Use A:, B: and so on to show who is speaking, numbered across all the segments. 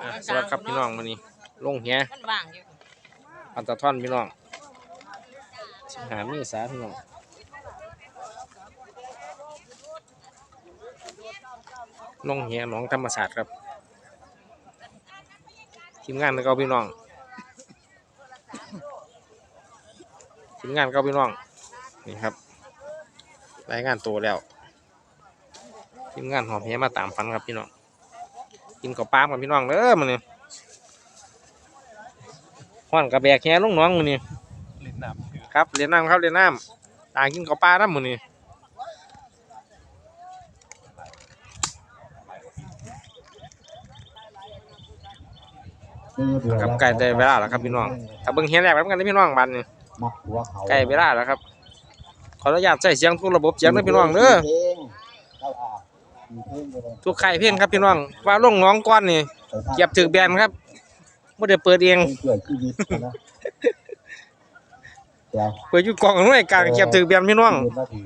A: อะสวัสดีครับพี่น้องวันนี้ลงเหีย
B: มันว่างอยู่
A: อันตะท่อนพี่น้องสิหามีสาพี่น้องลงเหียหนองธรรมศาสตร์ครับ ทีมงานแล้วก็พี่น้อง ทีมงานก็พี่น้อง นี่ครับ รายงานตัวแล้ว ทีมงานหอบเหียมาตามฟันครับพี่น้อง กินข้าวปลากับพี่น้องเด้อมันนี่ห้อนกระแบกแค่ลุงน้องมือนี่
C: เล่นน้ำคือ
A: ครับเรียนน้ำครับเรียนน้ำต่างกินข้าวปลาน้ำมือนี่ครับใกล้ได้เวลาแล้วครับพี่น้องถ้าเบิ่งเฮียแรกแล้วกันได้อพี่น้องบันนี่
D: มักหัวเขา
A: ใกล้เวลาแล้วครับขออนุญาตใส่เสียงทุกระบบเสียงเด้อพี่น้องเด้อ ทุกค่ายเพลงครับพี่น้องว่าลงน้องก้อนนี่เก็บถึกแบนครับไม่ได้เปิดเอง
D: เพลงเกี่ยวชีวิตนะเดี๋ยว
A: เปิดอยู่กล่องหน่วยกลางเก็บถึกแบนพี่น้อง
D: หนึ่นาที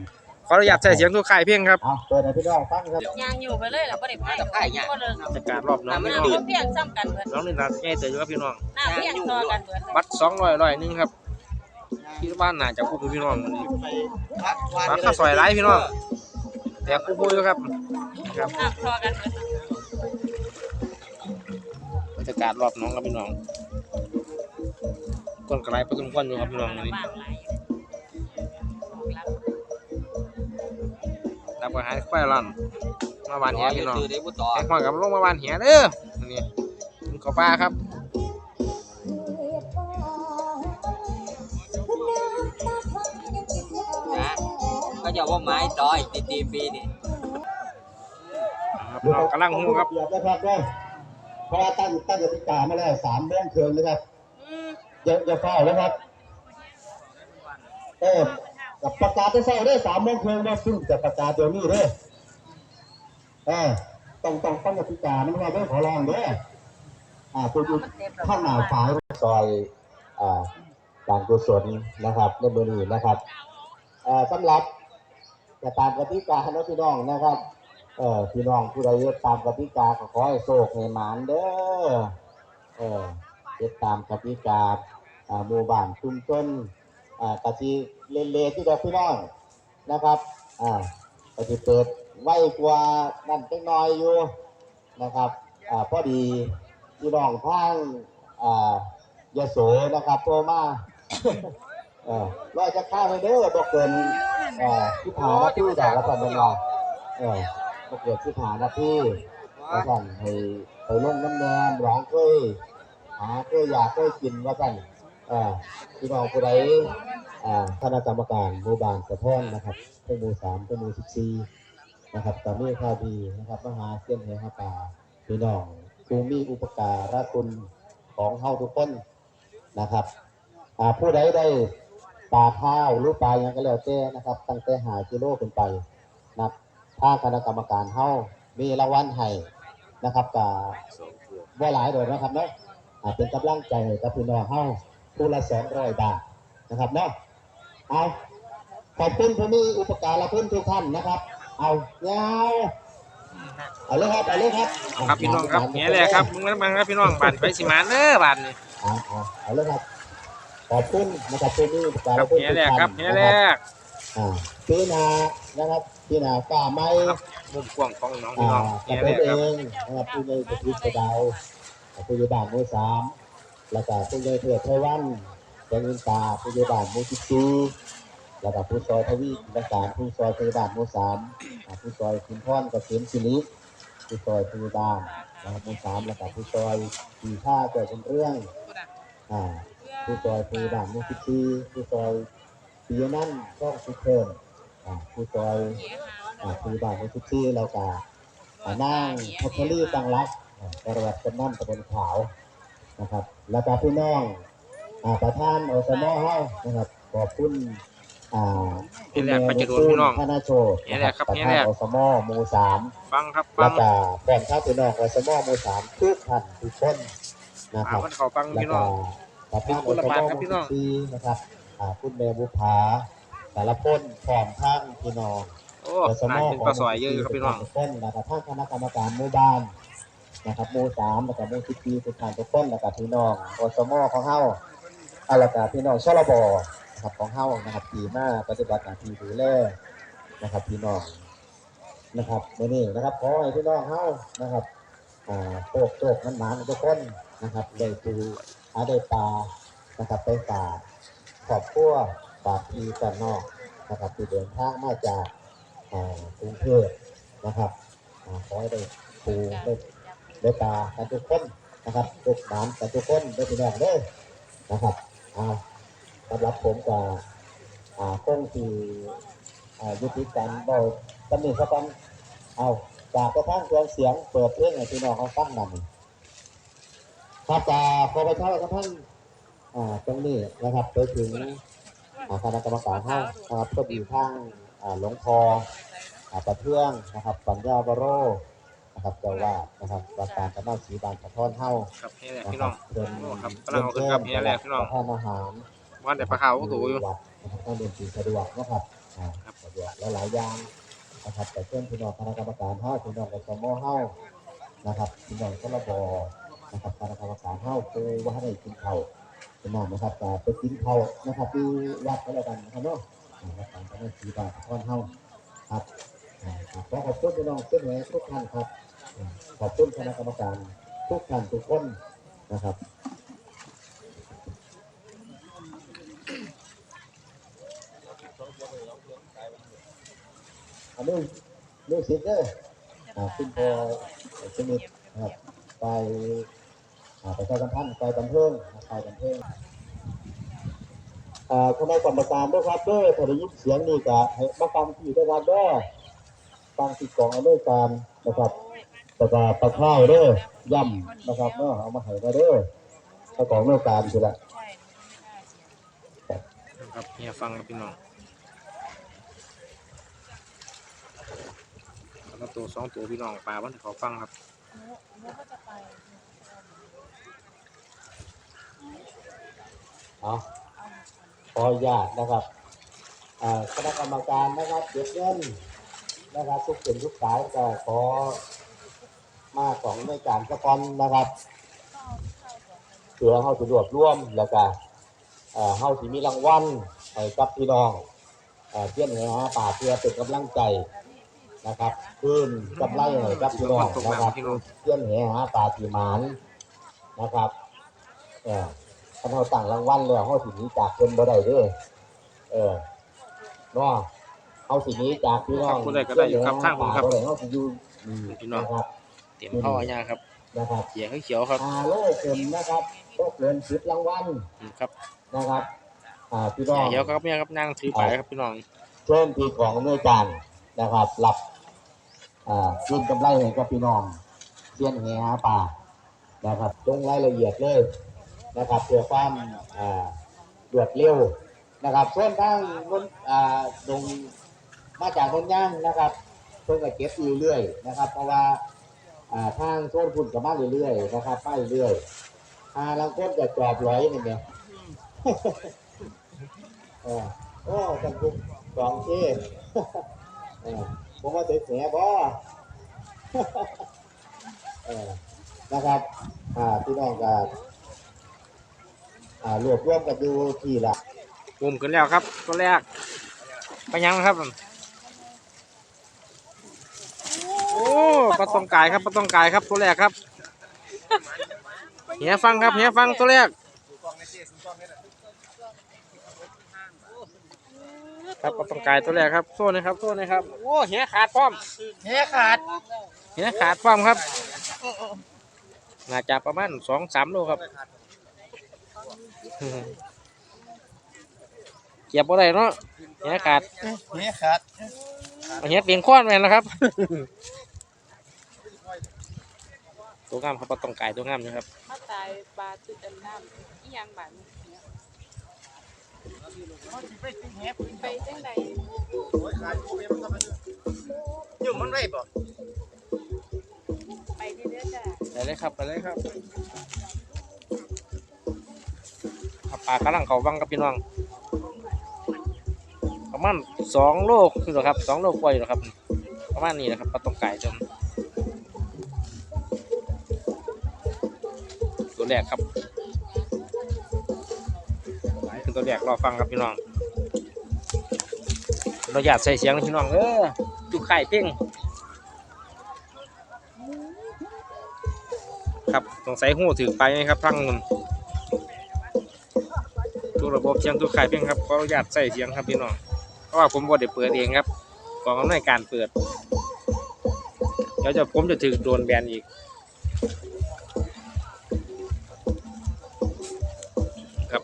A: ขออนุญาตใส่เสียงทุกค่ายเพลงครับ
D: เอาเปิดให้พี่น้องฟังครับ
B: ยางอยู่ไปเลยแล้วบ่ได้พายกับพายยางก็เลย
A: บรรยากาศรอบน้อง
B: น้ำ
A: พี่น้อง
B: มันเพียงซ้ำกันเบิด
A: น้องนี่นาใหญ่เต๋ออยู่ครับพี่น้อง
B: น้ำเพียงต่อกันเบิด
A: บัตรสองร้อยร้อยหนึงครับคิดว่าน่าจะคุ้มพี่น้องวันนี้บัตรข้าวซอยไรพี่น้องแต่คุ้มอยู่ครับ ครับ
B: น้ำต่อกันเบิด
A: บรรยากาศรอบน้องครับพี่น้องคนกระไรประทุมคนอยู่ครับพี่น้องวันนี้
B: ว่างหลายอยู่รับ
A: รับอาหารควายรันมาบานเหียพี่น้อง
C: ซื้อได้บ่ต่อ
A: แขกมากับลงมาบานเหียเด้อวันนี้กินข้าวปลาครับ
C: นะก็จะว่าไม้ต่ออีกตีๆปีนี่
A: ครับพี่น้องกำลังหูครับ
D: เกียบนะครับด้วยเพราะตั้งตั้งกติกามาแล้วสามโมงเคืนนะครับ
B: อืม
D: อย่าอย่าเฝ้านะครับเออกับประกาศจะเฝ้าได้สามโมงเคืนว่าซึ่งจะประกาศเดี๋ยวนี้เด้อเออต้องต้องตั้งกติกามันว่าเด้ขอร้องเด้ออ่าตัวอยู่
B: มันเต็มแล้ว
D: ข้างหน้าฝ่ายซอยอ่าการกุศลนะครับในเบอร์นี้นะครับอ่อสำหรับจะตามกติกานะพี่น้องนะครับ เออพี่น้องผู้ใดเฮ็ดตามกติกาก็ขอให้โชคให้หมานเด้อเออเฮ็ดตามกติกาอ่าหมู่บ้านชุมชนอ่ากะสิเล่นๆที่เดอกพี่น้องนะครับอ่ากะสิเปิดไว้กว่านั่นจักหน่อยอยู่นะครับอ่าพอดีพี่น้องทางอ่ายโสนะครับโทรมาเออร้อยจะค่าเลยเด้อบ่เกินอ่อที่ผ่านมาที่ดอกละพันเนาะเออ บ่เกินที่ผ่านมาที่ละพันให้ไปลงน้ำแดงร้องเคยหาเคยอยากเคยกินว่ากันเออพี่น้องผู้ใดอ่าคณะกรรมการหมู่บ้านกระท่อนนะครับเป็นหมู่สามเป็นหมู่สิบสี่นะครับตอนนี้ข่าวดีนะครับมหาเส้นเหหาป่าพี่น้องผู้มีอุปการะคุณของเฮาทุกคนนะครับอ่าผู้ใดได้ปลาข้าวหรือปลาหยังก็แล้วแต่นะครับ ตั้งแต่หากิโลขึ้นไปนั บถ้าคณะกรรมการเฮามีรางวัลให้นะครับกับว่าหลายโดยนะครับเนาะอ่าเป็นกำลังใจให้กับพี่น้องเฮาผู้ละสองร้อยบาทนะครับเนาะเอาขอบคุณผู้มีอุปการะคุณทุกท่านนะครับ เอายาวเอาเลยครับเอาเลยครับ
A: ครับพี่น้องครับเหียแรกครับมึงมาครับพี่น้องบานไปสิมาเด้อบานนี่
D: เอาเอาเอาเลยครับขอบคุณนะครับผู้มีอุปการะ
A: ครับ
D: คุณ
A: เหีย
D: ทุก
A: แรก
D: ท่าน
A: ครับเหียแร
D: นะครับ
A: ก
D: อ่าพี่นานะครับ พี่นาฝ่าไม้
A: ครับมุมกว้างของน้องพี่
D: อ่า
A: น้อง
D: ก
A: เหี
D: ระ
A: ย
D: ผม
A: แรก
D: เอ
A: ครับ
D: งนะครับผู้ในประทิศกระดาวผู้ใหญ่บ้านหมู่สามแล้วก็ผู้ใหญ่เถื่อไทวันแกงอินตาผู้ใหญ่บ้านหมู่สิบสี่แล้วก็ผู้ซอยทวีและการผู้ซอยผู้ใหญ่บ้านหมู่สามอ่าผู้ซอยคุณพ่อนเกษมศิริผู้ซอยผู้ใหญ่บ้านนะครับหมู่สามแล้วก็ผู้ซอยปีท่าเกิดเป็นเรื่องอ่าผู้ซอยผู้ใหญ่บ้านหมู่สิบสี่ผู้ซอยปีนั่นช่องสุเทินอ่า ผู้ซอยอ่าคือบ้านในทุกที่เราก็อ่านั่งพัชรีตังรักอ่าประวัติเป็นน้ำตะบนขาวนะครับ แล้วก็พี่น้องอ่าประธานอสมเฮานะครับขอบคุณอ่า
A: เหียแรกไปจะโดนพี่น้อง
D: พนาโชต
A: เฮียแรกครับ
D: ประ
A: เฮีย
D: ธา
A: แร
D: น
A: ก
D: อสมหมู่สาม
A: ฟังครับฟั
D: แล้
A: ง
D: วก็แฟนข้าวพี่น้องอสมหมู่สามทุกท่านทุกคนนะค
A: อ่า
D: รับ
A: มันเขาฟัง
D: แล้ว
A: พี่น้
D: ก็
A: อง
D: ประธาน
A: เป็นคนละบาทครับพี่น้อง
D: ซีนะครับอ่าคุณแม่บุภา แต่ละพ้นพร้อมทั้งพี่น้อง
A: โอ้นายเป็นปลาซอยเยอะอยู่ครับพี่น้อง
D: เส้นนะครับทางคณะกรรมการหมู่บ้านนะครับหมู่สามแล้วก็หมู่สิบปีทุกท่านทุกคนแล้วก็พี่น้องอสมของเฮาเอาแล้วก็พี่น้องชลบนะครับของเฮานะครับที่มาปฏิบัติหน้าที่ดูแลนะครับพี่น้องนะครับมื้อนี้นะครับขอให้พี่น้องเฮานะครับอ่าโชคโชคมันหมานทุกคนนะครับได้ปูหาได้ปลานะครับไปฝากครอบครัว ฝากพี่ฝากน้องนะครับที่เดินทางมาจากกรุงเทพนะครับขอให้ได้ปูได้ได้ตากันทุกคนนะครับทุกหมานกันทุกคนได้พี่น้องเด้อนะครับอ่าสำหรับผมกับอ่าคงที่อ่ายุติการเบาตำหนิสักวันเอาจากกระทั่งเครื่องเสียงเปิดเพลงให้พี่น้องเขาฟังนั่นครับจากขอประชาสัมพันธ์อ่าตรงนี้นะครับไปถึง คณะกรรมการห้างนะครับก็มีทางอ่าหลวงพออ่าประเทืองนะครับปัญญาบโรนะครับเจ้าว่านะครับว่าการกำลังสีบานสะท้อนเฮา
A: ครับเฮียแหลก
D: นะ
A: พี่
D: ค
A: น้
D: รั
A: อบง
D: เดิน
A: โอ้ครับกำลังเอาขึ้นครับเฮียแหลกพี่น้อง
D: ทานอาหาร
A: วันแต่ปลาขาวก็ถูอยู่
D: วัดนะครับต้องเดินสีสะดวกนะครับอ่า
A: ครับ
D: สะดวกและหลายอย่างนะครับแต่เพื่อนพี่น้องคณะกรรมการเฮาพี่น้องกสมเฮานะครับพี่น้องชลบนะครับคณะกรรมการเฮาคือว่าให้กินข้าว พี่น้องนะครับแต่ไปกินข้านะครับที่วัดก็แล้วกันนะครับเนาะนะครับการกำลังสีบานสะท้อนเฮาครับอ่าครับขอขอบคุณพี่น้องเพื่อนแหทุกท่านครับ ขอบคุณคณะกรรมการทุกท่านทุกคนนะครับอันนี้ลูกศิษย์เด้ออ่าคุณพอสนิทนะครับไป อ่าไปใช้กันท่านไปบันเทิงไปบันเทิงอ่าคณะกรรมการด้วยครับด้อถ้าได้ยินเสียงนี่ก็ให้มาฟังที่ด้วยครับด้อฟังที่กล่องอำนวยการนะครับแล้วก็ปลาข้าวด้อย่ำนะครับเนาะเอามาให้มาเด้อถ้ากองอำนวยการคือละ
A: ครับเฮียฟังครับพี่น้องแล้วตัวสองตัวพี่น้องปลาวันเขาฟังครับ
B: หนูก็จะไป
D: เอาขออนุญาตนะครับคณะกรรมการนะครับเก็บเงินนะครับทุกเป็นทุกสายก็ขอมาของในการสะกอนนะครับเพื่อเข้าสะดวกร่วมแล้วก็เข้าที่มีรางวัลให้กับพี่น้องเอ่อเพื่อนหาป่าเพื่อเป็นกำลังใจนะครับขึ้นกำไรให้กับพี่น้องนะครับเพื่อนแหหาปลาสีหมานนะครับ เออถ้าเราตั้งรางวัลแล้วเขาสิหนี้จากเพิ่นบ่ได้เด้อเออเนาะเอาสิหนี้จากพี่น้อง
A: ครับผู้ใดก็ได้อยู่ครับทางผมครับ
D: บ่ได้เขาสิอยู่นี่
A: พี่น้อง
D: นะครับ
A: เตรียมเข้าอาญาครับ
D: นะครับ
A: เขียวเขียวครับ
D: อาโลเกินนะครับก็เกินสิบรางวัล
A: อืมครับ
D: นะครับอ่าพี่
A: เขี
D: น้อง
A: ยวเขียวครับเนี่ยครับนั่งถือไปครับพี่น้อง
D: เชิญพี่ของอำนวยการนะครับรับอ่าขึ้นกำไรให้กับพี่น้องเพี้ยนแหหาปลานะครับลงรายละเอียดเลย นะครับเพื่อความรวดเร็วนะครับส่วนทางนนอ่าลงมาจากนนย่างนะครับเพิ่งก็เก็บอยู่เรื่อยนะครับ เพราะว่าทางโซนคุณกับมาเรื่อยๆนะครับไปเรื่อยอาลังคนจะจอบร้อยนี่เนี่ยโอ้จังกุกสองเช่อผมว่าเสียแหบ่นะครับ อ่าพี่น้องกับ รวบรวมกันดูทีละ
A: มุมขึ้นแล้วครับตัวแรกไปยังครับ โอ้ปลาตองกายครับปลาตองกายครับตัวแรกครับเฮียฟังครับเฮียฟังตัวแรกครับปลาตองกายตัวแรกครับโซ่นะครับโซ่นะครับโอ้เฮียขาดพร้อม
C: เฮ้ขาด
A: เฮียขาดพร้อมครับน่าจะประมาณสองสามโลครับ เก็บอะไรเนาะเฮียขาด
C: เฮ้ขาด
A: เอาเฮียเปลี่ยนข้อนไปแล้วครับ ตัวงามครับปลาตองกายตัวงามนะครับ
B: มาตายปลาจุดดำน้ำอีหยังบาดเนี่ยไปจังได
C: อยู่มันไว้บ่
B: ไปเรื่อยๆจ้ะ
A: ไปเลยครับ ไปเลยครับเอา ปลากำลังเขาวังกับพี่น้อง ประมาณสองโลคือหรอครับสองโลกว่าอยู่หรอครับ ประมาณนี้นะครับปลาตองไก่จนแรกครับขึ้นตัวแรกรอฟังครับพี่น้องเราอยากใส่เสียงพี่น้องเออดูไข่เพ่งครับต้องใส่หูถือไปนะครับทั้งมัน ทุกระบบเสียงทุกไข่เพ่งครับขออนุญาตใส่เสียงครับพี่น้องเพราะว่าผมบ่ได้เปิดเองครับกองอำนวยการเปิดเดี๋ยวจะผมจะถึงโดนแบนอีกครับ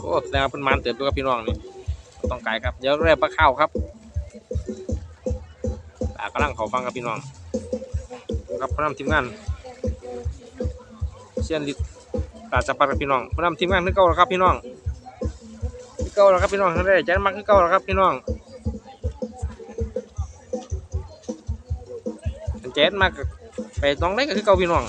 A: โอ้แสดงว่าเป็นมันเติบด้วยครับพี่น้องนี่ต้องไกลครับเดี๋ยวเรียกปลาข้าวครับตากำลังเขาฟังครับพี่น้องครับพนักทีมงานเชียนลิ ตาจับปลาครับพี่น้องพนักทีมงานคือเก่าแล้วครับพี่น้องคือเก่าแล้วครับพี่น้องท่านได้ใจมากคือเก่าแล้วครับพี่น้องเจ็ดมากไปต้องได้ก็คือเก่าพี่น้อง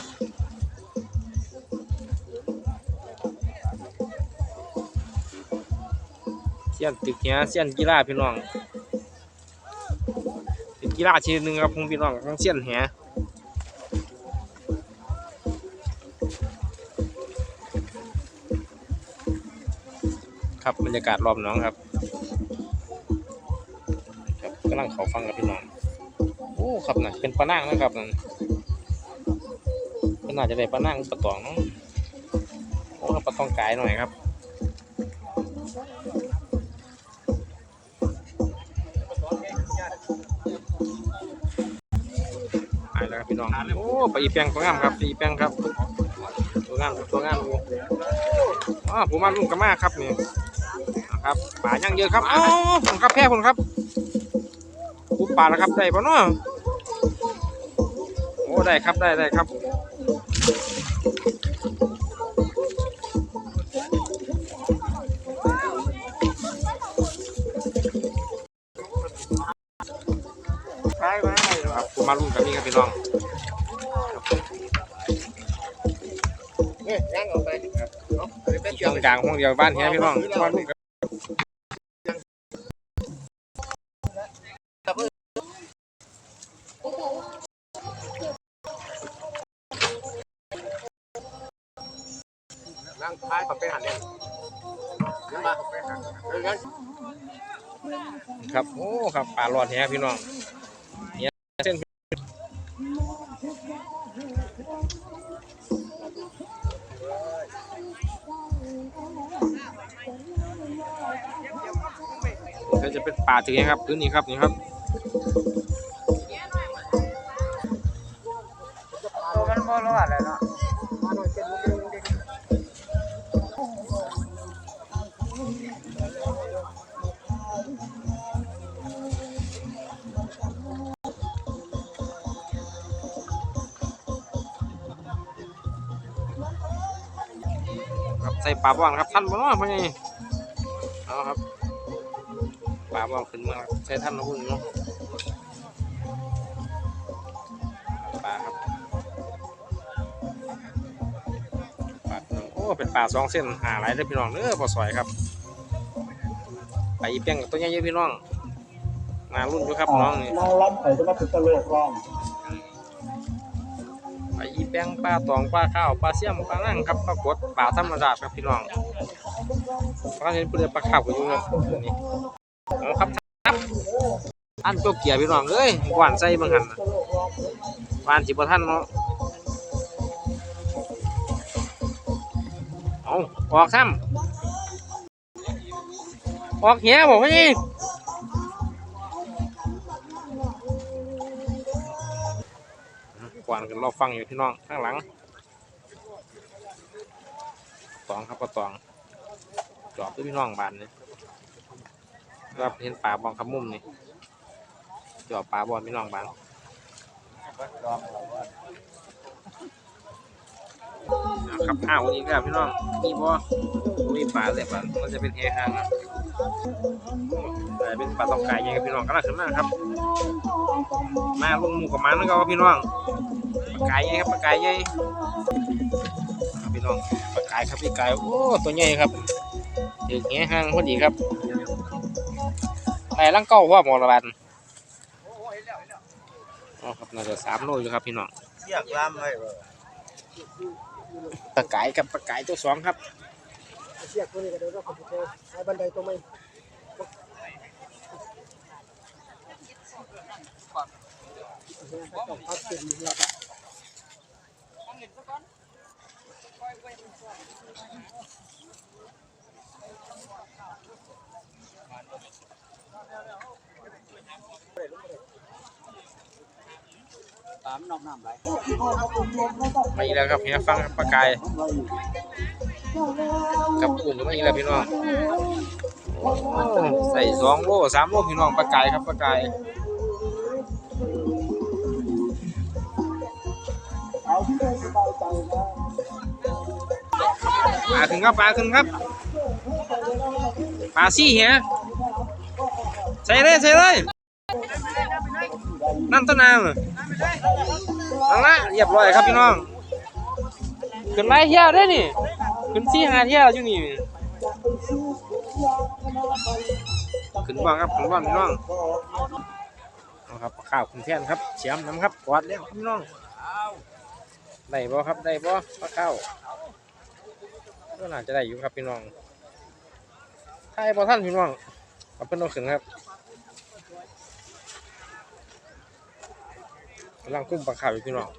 A: เสียนตึกเนี้ยเสียนกีฬาพี่น้องเป็นกีฬาชนิดหนึ่งครับพงพี่น้องของเสียนแห ครับบรรยากาศรอบน้องครับครับกำลังเขาฟังกับพี่น้องโอ้ครับนะเป็นปลานั่งนะครับนั่นก็น่าจะได้ปลานั่งปลาตองเนาะโอ้ปลาตองกายหน่อยครับหายแล้วครับพี่น้องโอ้ไปอีแปงตัวงามครับไปอีแปงครับตัวงามตัวงามอ๋อผมมาลุ่มกันมากครับนี่นะ ครับป่ายังเยอะครับเอ้าผมครับแพ้ผมครับปุ๊บป่าแล้วครับได้ปะเนาะโอ้ได้ครับได้ได้ครับครับผมมาลุ่มกันนี่ครับพี่น้อง
E: เนี่ยย่างออกไปครับเนาะอันนี้เป็นเกี่
A: ช่
E: ยว
A: องกลางห้องเดียวบ้านแฮพี่น้อง น
E: ร่างท้ายปักไปหันเนี่ยขึ้นมาปักไปหันเรื่องนั้น
A: ครับโอ้ครับป่าหลอดแฮพี่น้องเนี่ยเส้นก็จะเป็นป่าถึงนี้ครับพื้นนี้ครับนี่ครับ ครับใส่ปลาบ้องครับท่านบ่เนาะพ่อใหญ่เอาครับปลาบ้องขึ้นมาครับใส่ท่านนะพุ่นเนาะปลาครับปลาพี่น้องโอ้เป็นปลาสองเส้นหาหลายเด้อพี่น้องเด้อพอสวยครับไปอีเปียงกับตัวใหญ่เยอะพี่น้องนารุ่นอยู่ครับน้องนี่
D: นางรับไปจะมาถึงตะโลกร้อง
A: แป้งปลาตองปลาข้าวปลาเสี่ยมปลานั่งครับปลากดปลาธรรมดาครับพี่น้องปลาเห็นเปลือกปลาข้าวก็อยู่ครับนี่เอาครับครับอันตัวเกียร์พี่น้องเอ้ยหวานใส่บางหันหวานสิบ่ทันเนาะเอาออกซ้ำออกเหี้ยบอกว่านี่ กวานกันรอฟังอยู่พี่น้องข้างหลังตองครับปลาตอง จอบด้วยพี่น้องบานนี่รับเห็นปลาบองคำมุมนี่จอบปลาบอลพี่น้องบานครับอ้าววันนี้ก็พี่น้องมีบ่มีปลาแต่ปลามันจะเป็นแหห่างอะแต่เป็นปลาตองไก่ยังไงพี่น้องก็ลักขึ้นมาครับ มาลงหมู่กับมันแล้วก็พี่น้อง ปลาไก่ใหญ่ครับปลาไก่ใหญ่อ่าพี่น้องปลาไก่ครับพี่ไก่โอ้ตัวใหญ่ครับถึงแหห่างพอดีครับไหนลังเก้าว่าหมอละบันอ๋อครับน่าจะสามโลอยู่ครับพี่น้อง
E: เสียกล้ามไว้
A: ปลาไก่กับปลาไก่ตัวสองครับ
E: เสียกตัวนี้ก็ได้รถคอมพิวเตอไอ้บันไดตัวไม่พักเต็มแล้วา
C: มนอกน้ำไหล
A: มาอีกแล้วครับเฮียฟังปลาไก่กับอุ่นมาอีกแล้วพี่น้องใส่สองโลสามโลพี่น้องปลาไก่ครับปลาไก่ปลาขึ้นครับปลาขึ้นครับปลาซี่เฮียใส่เลยใส่เลยนั่นต้นน้ำ นั่นละเรียบร้อยครับพี่น้องขึ้นไล่เที่ยวได้นี่ขึ้นซี่หาเที่ยวอยู่นี่ขึ้นบ้างครับขึ้นบ้างพี่น้องเอาครับข้าวคุณแทนครับเสียมน้ำครับกวาดแล้วพี่น้องได้บ่ครับได้บ่ปลาข้าวก็น่าจะได้อยู่ครับพี่น้องถ้าไอ้บ่ท่านพี่น้องเอาเป็นต้องขึ้นครับ กำลังกุ้มปลาขาวอยู่พี่น้อง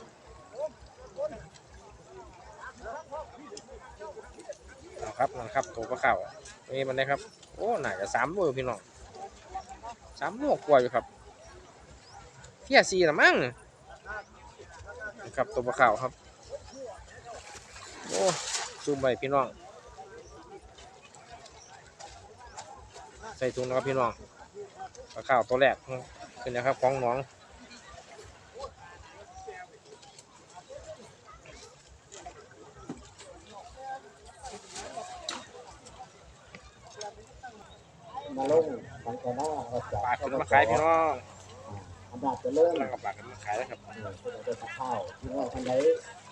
A: เอาครับนั่นครับตัวปลาขาวนี่มันได้ครับ โอ้น่าจะสามโลอยู่พี่น้องสามโลกว่าอยู่ครับเที่ยสี่ละมั้งครับตัวปลาขาวครับ โอ้ซูมไปพี่น้อง ใส่ถุงนะครับพี่น้องปลาขาวตัวแรกขึ้นนะครับของน้อง
D: มาลงสังกัดหน้าครับจาก
A: ปลาขึ้นมาขายพี่น้อง
D: อันดับจะเริ่ม
A: กำลังกับปลาขึ้นมาขายแล้วครับ
D: เออเราจะสักข้าวพี่น้องคนไหน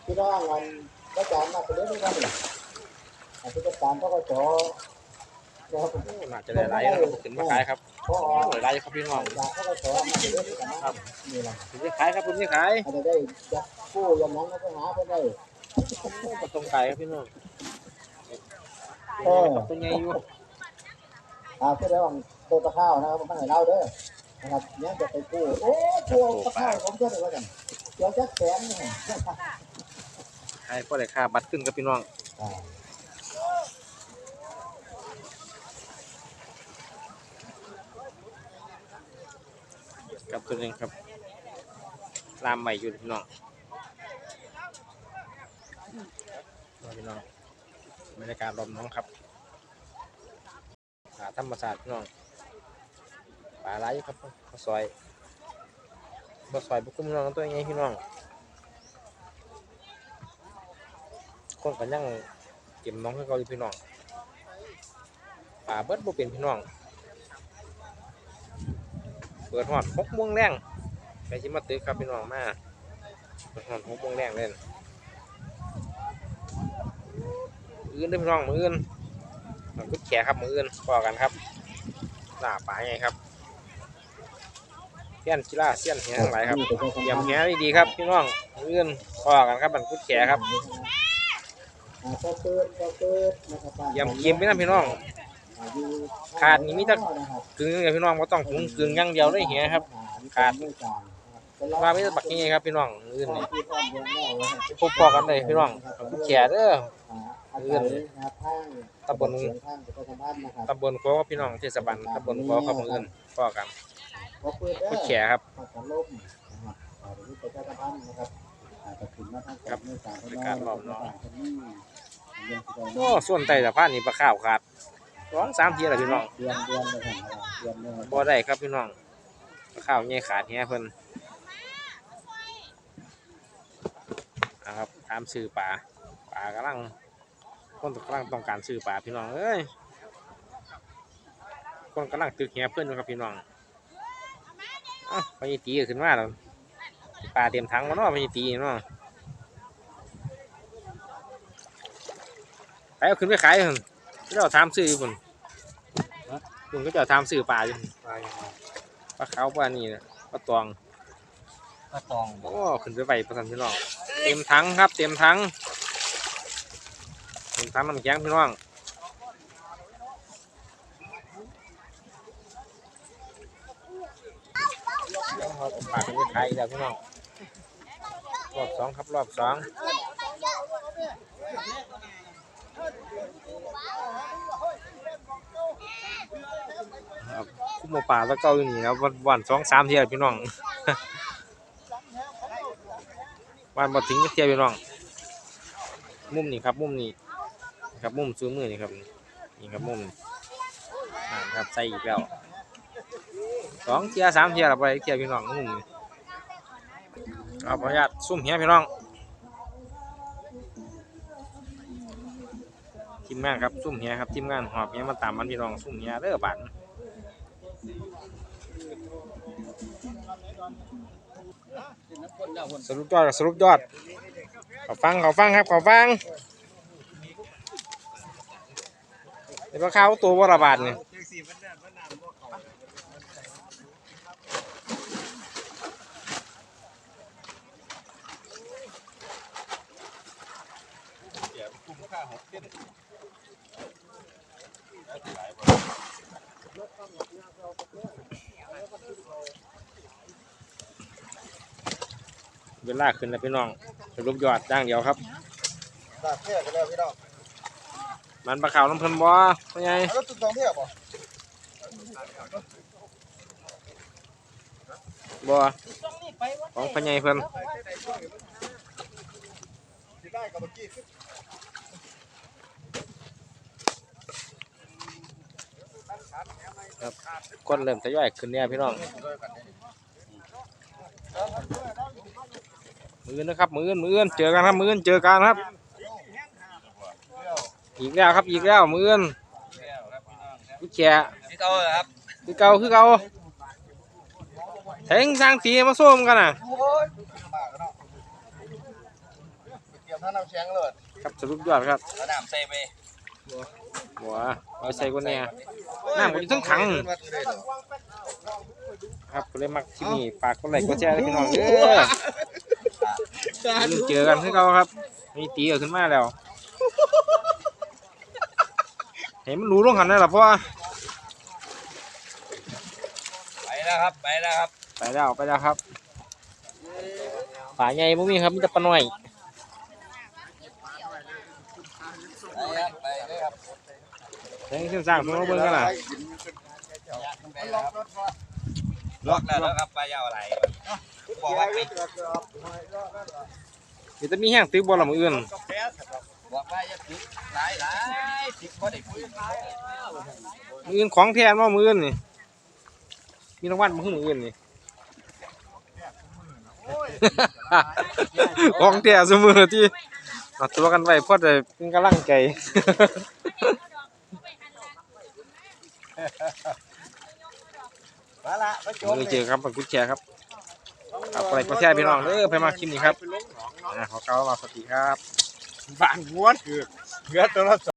D: พี่น้องมันก็จานมาเป็นเรื่องกันนี่อาชีพการก็ก็จอนะครับ
A: โอ้น่าจะได้หลายนะครับขึ้นมาขายครับ
D: พอ
A: โอ้หลายครับพี่น้อง
D: ครับนี่แหละ
A: ขึ้นมาขายครับขึ้นมาขาย
D: อาจจะได้จะกู้ยังนั้นก็หาไปได้
A: ก็ตรงขายครับพี่น้อง
D: เออ
A: ตัวใหญ่อยู่
D: อ่าคือได้ของตัวตะข้าวนะครับผมให้เล่าเด้อนะครับเนี่ยจะไปกู้โอ้กู้ตะข้าวผมก็ได้ว่ากันเดี๋ยวจักแสนนี่
A: ขายก็ได้ค่าบัตรขึ้นครับพี่น้อง
D: อ่า
A: กับตัวหนึงครับลามใหม่อยู่พี่น้องมาพี่น้องบรรยากาศรอบน้องครับ ปลาธรรมศาสตร์พี่น้องปลาไหลครับข้าวซอยข้าวซอยบุกคุ้มพี่น้องตัวใหญ่พี่น้อง คนกันยังเก็บน้องให้เขาอยู่พี่น้องปลาเบิดบเป็นพี่น้อง เปิดหอดหกโมงแรงไปชิมาตึกครับพี่น้องมาเปิดหอดหกโมงแรงเล่นมืออื่นเด้วยพี่น้องมืออื่น มันกุดแขครับมืออื่นพอกันครับหน้าป่าไงครับเสี้ยนกีฬาเสี้ยนแหงหลายครับเตรียมแหดีครับพี่น้องมืออื่นพอกันครับมันกุดแขครับ
D: อ่าก็เปิดก็เครับบ้าน
A: เตรียมเกมไปนะพี่น้อง
D: อ่าอยู่
A: ขาดนี่มีแต่
D: นะครับ
A: กึ่งเลยพี่น้องก็ต้องถุงกึ่งอย่างเดียวเลยเหี้ยครับ ขาดว่าไม่ได้บักยังไงครับพี่น้องมืออื่นนี่พบพอกันเลยพี่น้องมันกุดแขเด้อ เอื้อนตำบลตำบลโค้งครับพี่น้องเทศบาลตำบลโค้งครับมืออื่นพอกันกุดแขครับครับบริการรอบน้องโอ้ส่วนไต่สะพานนี่ปลาข้าวขาดสองสามเทียแหละพี่น้อง
D: เดือนเดือนเลยครับเดือนเลย
A: บ่ได้ครับพี่น้องปลาข้าวใหญ่ขาดเฮียเพิ่นนะครับตามซื้อปลาปลากำลัง คนกำลังต้องการซื้อปลาพี่น้องเอ้ยคนกำลังตึกเฮียเพิ่นอยู่ครับพี่น้องเอ้าพญตีก็ขึ้นมาแล้วปลาเต็มถังมาเนาะพญตีเนาะไปเอาขึ้นไปขายเถอะเจ้าถามซื้ออยู่พุ่นคุณก็เจะถามซื้อปลาอยู่พุ่นปลาขาวปลานี่นะปลาตอง
C: ก็ตอง
A: โอ้ขึ้นไปไหวประสันพี่น้องเต็มถังครับ เต็มถัง เต็มถังน้ำแข็งพี่น้องเอาปากไปขายอีกแล้วพี่น้องรอบสองครับรอบสองคุ้มหมูป่าแล้วก็อยู่นี่ครับวันวันสองสามเที่ยวพี่น้องวันมาถึงเที่ยวพี่น้อง มุมนี้ครับ มุมนี้ ครับมุมซูมือนี่ครับนี่ครับมุมอ่าครับใส่อีกแล้วสองเที่ยสามเที่ยเราไปเที่ยพี่น้องมุมนี้ครับขออนุญาตซุ่มเฮียพี่น้องทีมงานครับซุ่มเฮียครับทีมงานหอบเฮียมาตามมันพี่น้องซุ่มเฮียเด้อบันสรุปยอดสรุปยอดเขาฟังเขาฟังครับเขาฟัง เดี๋ยวข้าวตัววรบาทเนี่ยเวลาขึ้นแล้วพี่น้องสรุปยอดด่างเดียวครับ
E: ตากแค่กันแล้วพี่น้อง
A: มันปลาขาวน้ำเพลินบ่เป็นไง
E: แล้วตุ่มทองเทียบป่ะ
A: บ่ของพญายเพิ่น
E: ที่ได้กับเมื่อกี้คือ
A: คนเริ่มทยอยขึ้นเนี่ยพี่น้องมืออนนะครับมืออนมืออนเจอกันครับมืออนเจอกันครับ อีกแล้วครับอีกแล้วมืออนพี่แฉะ
C: พี่เก้าครับ
A: คือเก่าคือเก่าแทงสร้างตีมาส้มกันน่ะ
E: โอ้ยมากเนาะเตรียมท่าน้ำแข็งเลย
A: ครับสรุปยอดครับ
C: แล้วน้ำใส่ไป
A: บัวเอาใส่กว่านี้น้ำก็อยู่ทั้งถังครับก็เลยมักที่นี่ฝากกดไลค์กดแชร์ให้พี่น้องเด้อเจอกันคือเก่าครับ มีตีก็ขึ้นมาแล้ว เห็นมันรู้ลงหันได้หรอเพราะว่า
C: ไปแล้วครับไปแล้วครับ
A: ไปแล้วไปแล้วครับป่าใหญ่บ่มีครับมีแต่ปลาน้อย
C: ไปครับไปเลยครับ
A: แทงเส้นสร้างเพิ่นมาเบิ่งกันน่ะ
C: ไปแล้วครับล็อกแล้วแล้วครับไปยาวอะไรบอกว่าปิด
A: มีแต่มีแห้งตึกบ่ละมื้ออื่น
C: บอกว่าจะปิดหลายหลายปิดบ่ได้ปิด
A: มื้ออื่นของแท้บ่มื้ออื่นนี่มีรางวัลบ่คือมื้ออื่นนี่ ของแท้ซุมื้อที่เอาตัวกันไว้พอได้เป็นกำลังใจ
E: มาละมาจม
A: มื้อเจอครับฝากกดแชร์ครับเอาไปกดแชร์พี่น้องเด้อไปมาคลิปนี้ครับอ่าขอกล่าวว่าสวัสดีครับ
E: บ้านม้วนคือเงือตัวละ